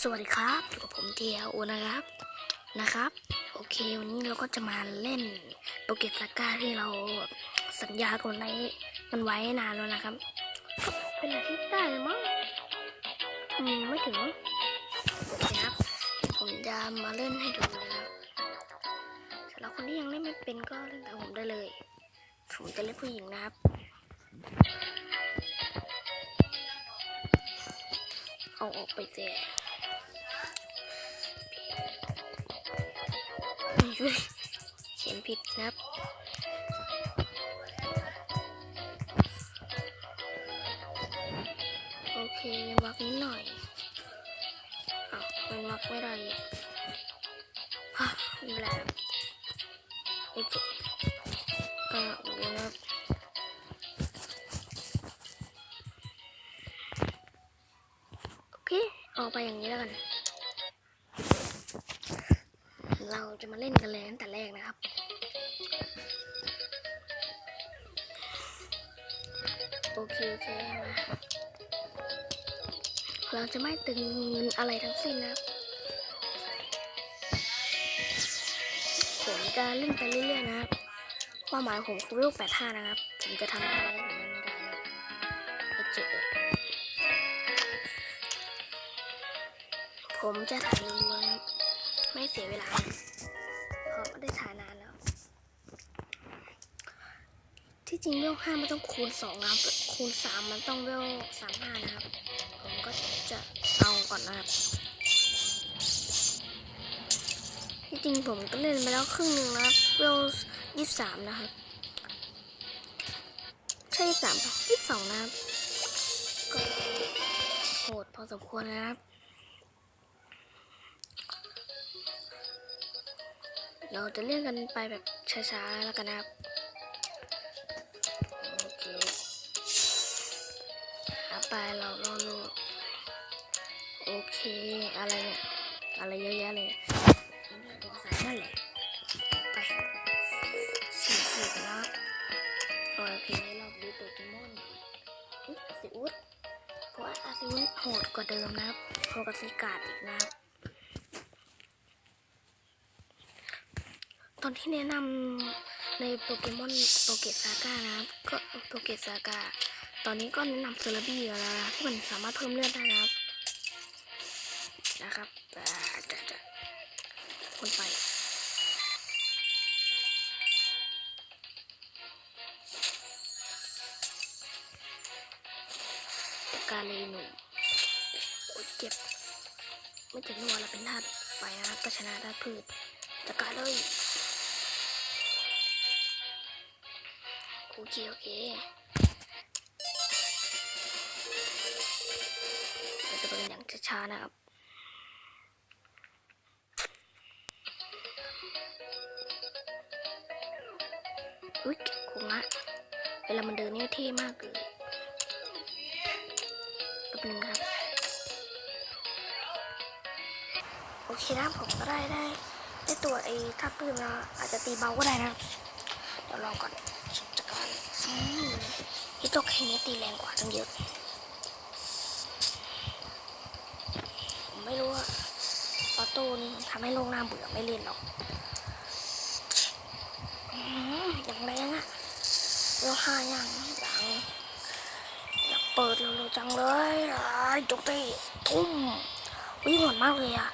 สวัสดีครับอยู่กับผมเทียโอนะครับนะครับ โอเค วันนี้เราก็จะมาเล่นโปเกตซาก้าที่เราสัญญากันไว้กันไว้นานแล้วนะครับ เป็นอาทิตย์ได้แล้วมั้งอืมไม่ถึงมั้งโอเคครับ ผมจะมาเล่นให้ดูนะครับสำหรับคนที่ยังเล่นไม่เป็นก็เล่นตามผมได้เลยผมจะเล่นผู้หญิงนะครับเอาออกไปเสีย ไม่ช่วยเขียนผิดนะครับ โอเควักนิดหน่อยอ้าวมันวักไม่ได้อีกฮะไม่เป็นไรครับโอเค จะมาเล่นกันเลยตั้งแต่แรกนะครับ โอเคโอเคมาเราจะไม่ตึงเงินอะไรทั้งสิ้นนะครับผมจะเล่นไปเรื่อยๆนะครับเป้าหมายผมคือเวล85 นะครับ ผมจะทำอะไรแบบนั้นไม่ได้นะก็เจอผมจะถ่ายรวมไม่เสียเวลา ได้ถ่ายนานแล้ว ที่จริงเวลห้ามันต้องคูณสองนะครับ คูณสามมันต้องเวลสามห้านะครับ ผมก็จะเอาก่อนนะครับ ที่จริงผมก็เล่นไปแล้วครึ่งหนึ่งแล้วเวลยี่สามนะครับ ใช่ยี่สามปะยี่สองนะครับ ก็โหดพอสมควรนะครับ เราจะเล่นกันไปแบบช้าๆแล้วกันนะครับโอเคหาไปเราเราลูโอเคอะไรเนี่ยอะไรเยอะแยะเลยเนี่ยนี่ตรงสายนั่นแหละไปสี่สิบนะโอเคเราดูโปเกมอนอุ๊ยอาซิอุสเพราะว่าอาซิอุสโหดกว่าเดิมนะครับโหดกว่าซิกาดอีกนะครับ ตอนที่แนะนำในโปเกมอนโปเกตซาก้านะครับ ก็โปเกตซากาตอนนี้ก็แนะนำเซอร์บี้แล้วนะที่มันสามารถเพิ่มเลือดได้นะครับ นะครับจะจะคนไปจัดการเลยหนุ่มโอ๊ยเจ็บ ไม่เจ็บนัวเราเป็นธาตุไฟนะครับก็ชนะธาตุพืชจัดการเลย เคโอเคเราจะเป็นอย่างช้าๆนะครับอุ้ยคงนะเวลามันเดินนี่เท่มากเลยแป๊บนึงครับ โอเคนะผมก็ได้ได้ได้ตัวไอ้ท่าปืนมาอาจจะตีเบาก็ได้นะ เดี๋ยวลองก่อน จัดการอืมฮิโตเคนี้ตีแรงกว่าตั้งเยอะ ผมไม่รู้ว่าออโต้นี่ทำให้โลกหน้าเบื่อไม่เล่นหรอกอย่างแรงอะเร็วห้าอย่างอย่างอยากเปิดเร็วๆจังเลยจุกตีทุ่มวิ่งหอนมากเลยอะ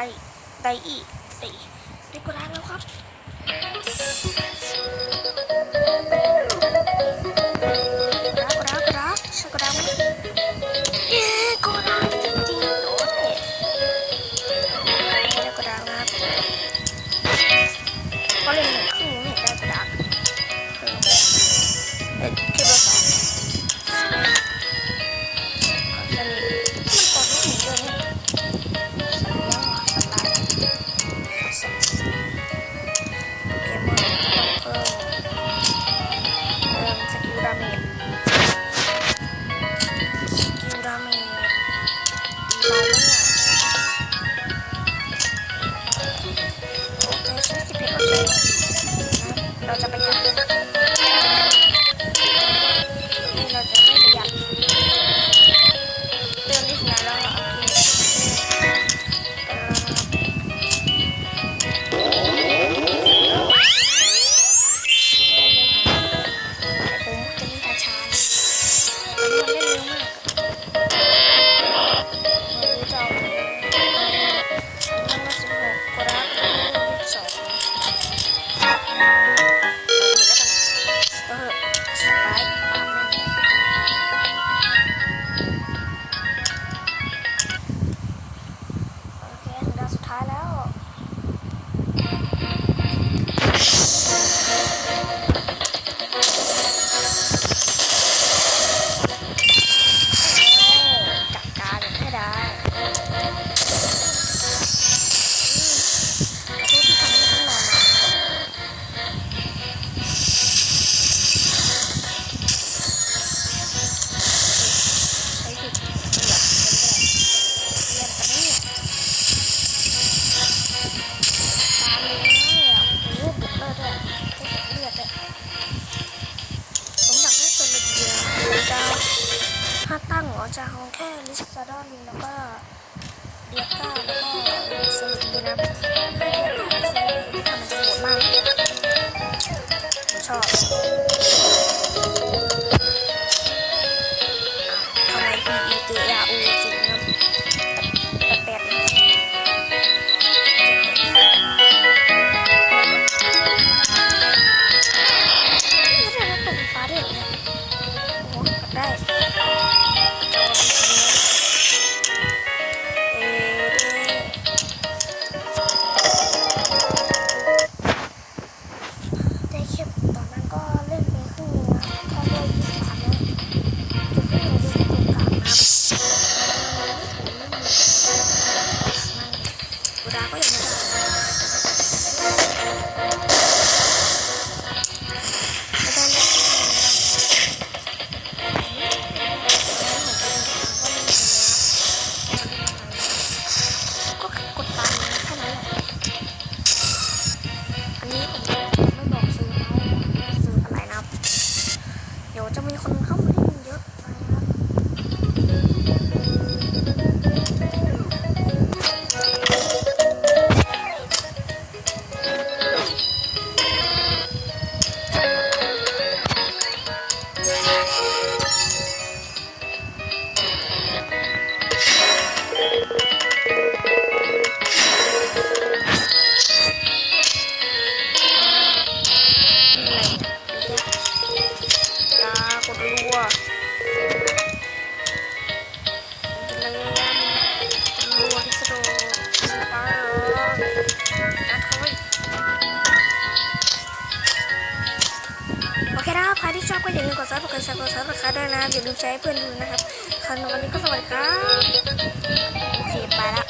ไอไดอีสี่ได้กดร้านแล้วครับรักรักรักชักรักเย้กราจริงด้วยได้กรานครัก็เลยหนึ่งครึ่งไม่ได้กดร้าน ด้วยนะอย่าลืมใช้เพื่อนดูนะครับครั้งวันนี้ก็สวัสดีครับโอเคไปละ